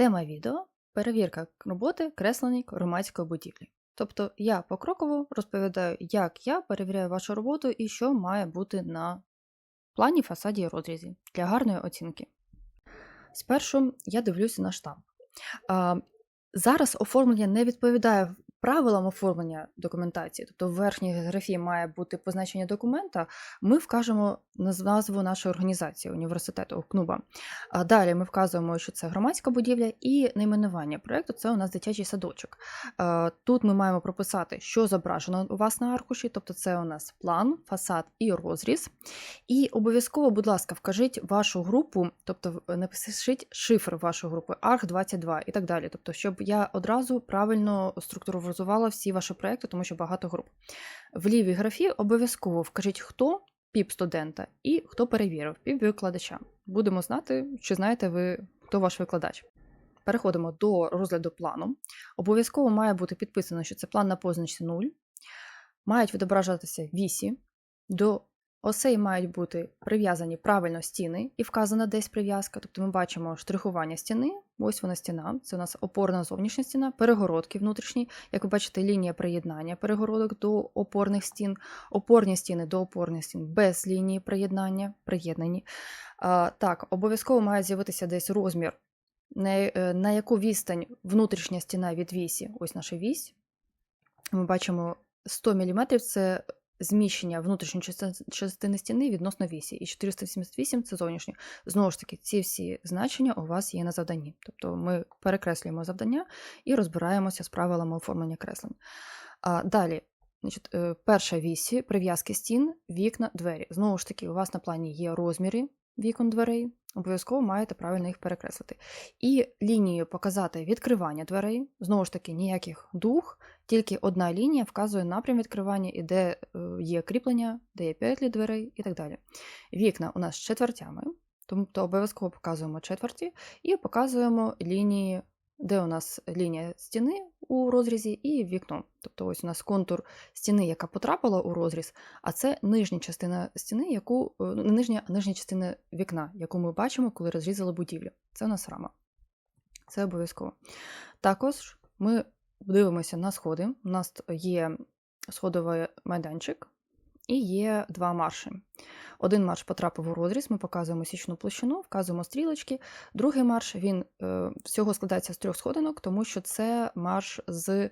Тема відео перевірка роботи кресленій громадської будівлі. Тобто я покроково розповідаю, як я перевіряю вашу роботу і що має бути на плані, фасаді і розрізі для гарної оцінки. Спершу я дивлюся на штамп. Зараз оформлення не відповідає правилам оформлення документації, тобто в верхній графі має бути позначення документа, ми вкажемо назву нашої організації, університету КНУБа. А далі ми вказуємо, що це громадська будівля, і найменування проєкту це у нас дитячий садочок. Тут ми маємо прописати, що зображено у вас на аркуші, тобто це у нас план, фасад і розріз. І обов'язково, будь ласка, вкажіть вашу групу, тобто напишіть шифр вашої групи, ARG22 і так далі. Тобто, щоб я одразу правильно структуризувала всі ваші проекти, тому що багато груп. В лівій графі обов'язково вкажіть, хто піп студента і хто перевірив піп викладача. Будемо знати, чи знаєте ви, хто ваш викладач. Переходимо до розгляду плану. Обов'язково має бути підписано, що це план на позначці 0. Мають відображатися вісі. До осей мають бути прив'язані правильно стіни і вказана десь прив'язка. Тобто ми бачимо штрихування стіни. Ось вона стіна. Це у нас опорна зовнішня стіна, перегородки внутрішні. Як ви бачите, лінія приєднання перегородок до опорних стін, опорні стіни до опорних стін без лінії приєднання, приєднані. А, так, обов'язково має з'явитися десь розмір на, е, яку відстань внутрішня стіна від вісі, ось наша вісь. Ми бачимо 100 мм це зміщення внутрішньої частини- стіни відносно вісі, і 488 це зовнішнє. Знову ж таки, ці всі значення у вас є на завданні. Тобто ми перекреслюємо завдання і розбираємося з правилами оформлення креслень. А, далі, значить, е, перша вісі, прив'язки стін, вікна, двері. Знову ж таки, у вас на плані є розміри вікон дверей, обов'язково маєте правильно їх перекреслити. І лінією показати відкривання дверей. Знову ж таки, ніяких дух, тільки одна лінія вказує напрям відкривання і де е, є кріплення, де є петлі дверей і так далі. Вікна у нас з четвертями, тобто обов'язково показуємо четверті і показуємо лінії, де у нас лінія стіни у розрізі, і вікно. Тобто ось у нас контур стіни, яка потрапила у розріз, а це нижня частина стіни, яку е, нижня, нижня частина вікна, яку ми бачимо, коли розрізали будівлю. Це у нас рама. Це обов'язково. Також ми дивимося на сходи. У нас є сходовий майданчик і є два марші. Один марш потрапив у розріз, ми показуємо січну площину, вказуємо стрілочки. Другий марш він е, всього складається з трьох сходинок, тому що це марш з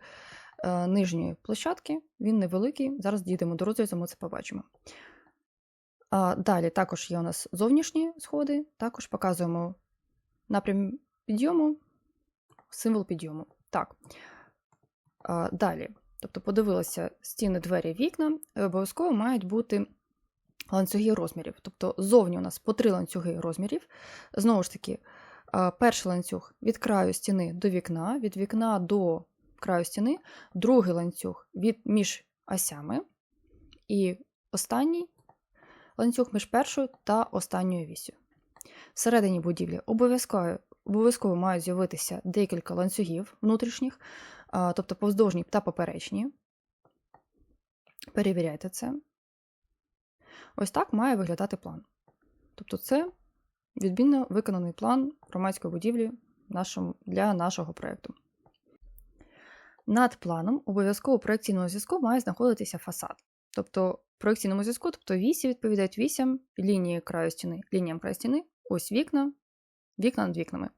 е, нижньої площадки. Він невеликий. Зараз дійдемо до розрізу, ми це побачимо. Далі також є у нас зовнішні сходи, також показуємо напрям підйому, символ підйому. Так. Далі. Тобто подивилися стіни, двері, вікна, обов'язково мають бути ланцюги розмірів. Тобто зовні у нас по три ланцюги розмірів. Знову ж таки, перший ланцюг від краю стіни до вікна, від вікна до краю стіни, другий ланцюг від між осями, і останній ланцюг між першою та останньою вісю. Всередині будівлі обов'язково, обов'язково мають з'явитися декілька ланцюгів внутрішніх, тобто повздовжні та поперечні. Перевіряйте це. Ось так має виглядати план. Тобто, це відмінно виконаний план громадської будівлі для нашого проєкту. Над планом обов'язково проекційного зв'язку має знаходитися фасад. Тобто в проекційному зв'язку, тобто вісі відповідають вісям, лінії краю стіни, лініям краю стіни, ось вікна, вікна над вікнами.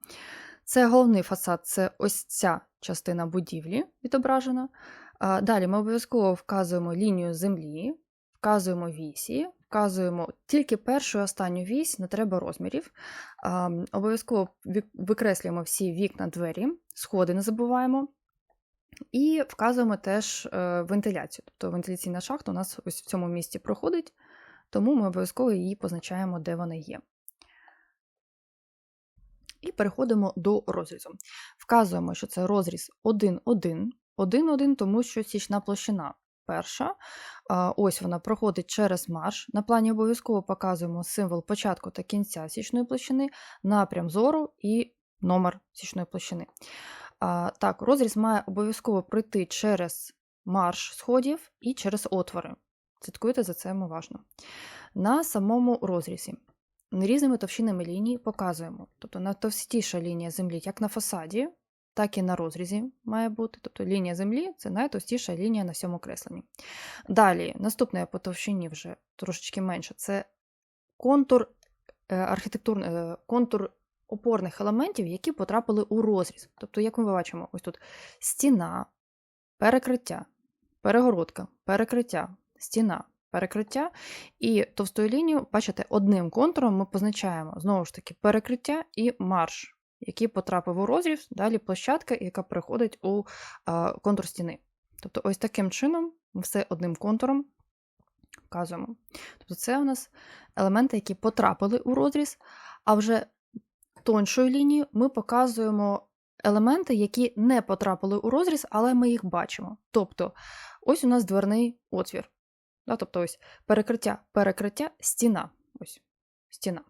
Це головний фасад, це ось ця частина будівлі відображена. Далі ми обов'язково вказуємо лінію землі, вказуємо вісі, вказуємо тільки першу і останню вісь, не треба розмірів. Обов'язково викреслюємо всі вікна, двері, сходи не забуваємо. І вказуємо теж е, вентиляцію. Тобто вентиляційна шахта у нас ось в цьому місці проходить, тому ми обов'язково її позначаємо, де вона є. І переходимо до розрізу. Вказуємо, що це розріз 1-1. 1-1, тому що січна площина перша. Ось вона проходить через марш. На плані обов'язково показуємо символ початку та кінця січної площини, напрям зору і номер січної площини. Так, розріз має обов'язково пройти через марш сходів і через отвори. Слідкуйте за цим уважно. На самому розрізі різними товщинами ліній показуємо. Тобто найтовстіша лінія землі як на фасаді, так і на розрізі має бути. Тобто лінія землі це найтовстіша лінія на всьому кресленні. Далі, наступне по товщині вже трошечки менше це контур е, архітектурний е, контур опорних елементів, які потрапили у розріз. Тобто, як ми бачимо, ось тут стіна, перекриття, перегородка, перекриття, стіна, перекриття. І товстою лінією, бачите, одним контуром ми позначаємо знову ж таки перекриття і марш, який потрапив у розріз, далі площадка, яка переходить у а, контур стіни. Тобто, ось таким чином ми все одним контуром вказуємо. Тобто, це у нас елементи, які потрапили у розріз, а вже тоншою лінією ми показуємо елементи, які не потрапили у розріз, але ми їх бачимо. Тобто, ось у нас дверний отвір. Да, тобто, ось перекриття, перекриття, стіна. Ось стіна.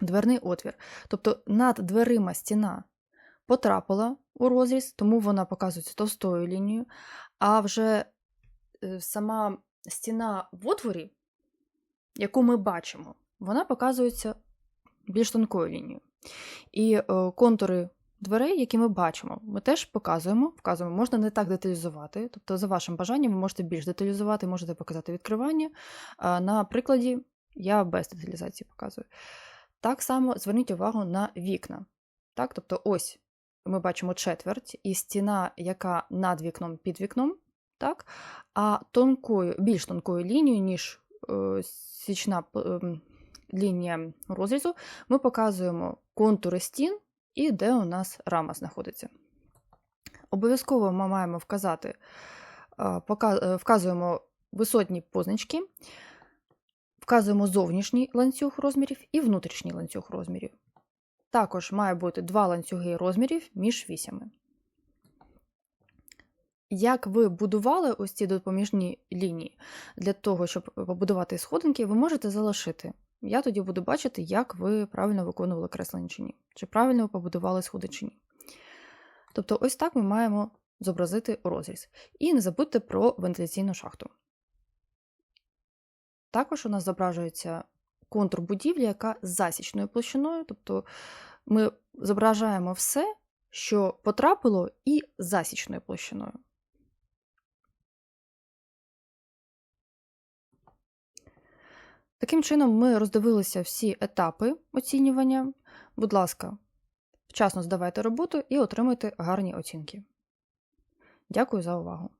Дверний отвір. Тобто над дверима стіна потрапила у розріз, тому вона показується товстою лінією, а вже е, сама стіна в отворі, яку ми бачимо, вона показується більш тонкою лінією. І е, контури дверей, які ми бачимо, ми теж показуємо, вказуємо, можна не так деталізувати. Тобто, за вашим бажанням, ви можете більш деталізувати, можете показати відкривання. На прикладі я без деталізації показую. Так само зверніть увагу на вікна. Так? Тобто, ось ми бачимо четверть і стіна, яка над вікном під вікном, так? а тонкою, більш тонкою лінією, ніж е, січна е, лінія розрізу, ми показуємо контури стін і де у нас рама знаходиться. Обов'язково ми маємо вказати, вказуємо висотні позначки, вказуємо зовнішній ланцюг розмірів і внутрішній ланцюг розмірів. Також має бути два ланцюги розмірів між вісями. Як ви будували ось ці допоміжні лінії для того, щоб побудувати сходинки, ви можете залишити. Я тоді буду бачити, як ви правильно виконували креслення чи ні, чи правильно ви побудували сходи чи ні. Тобто, ось так ми маємо зобразити розріз. І не забудьте про вентиляційну шахту. Також у нас зображується контур будівлі, яка з засічною площиною, тобто ми зображаємо все, що потрапило, і засічною площиною. Таким чином, ми роздивилися всі етапи оцінювання. Будь ласка, вчасно здавайте роботу і отримайте гарні оцінки. Дякую за увагу!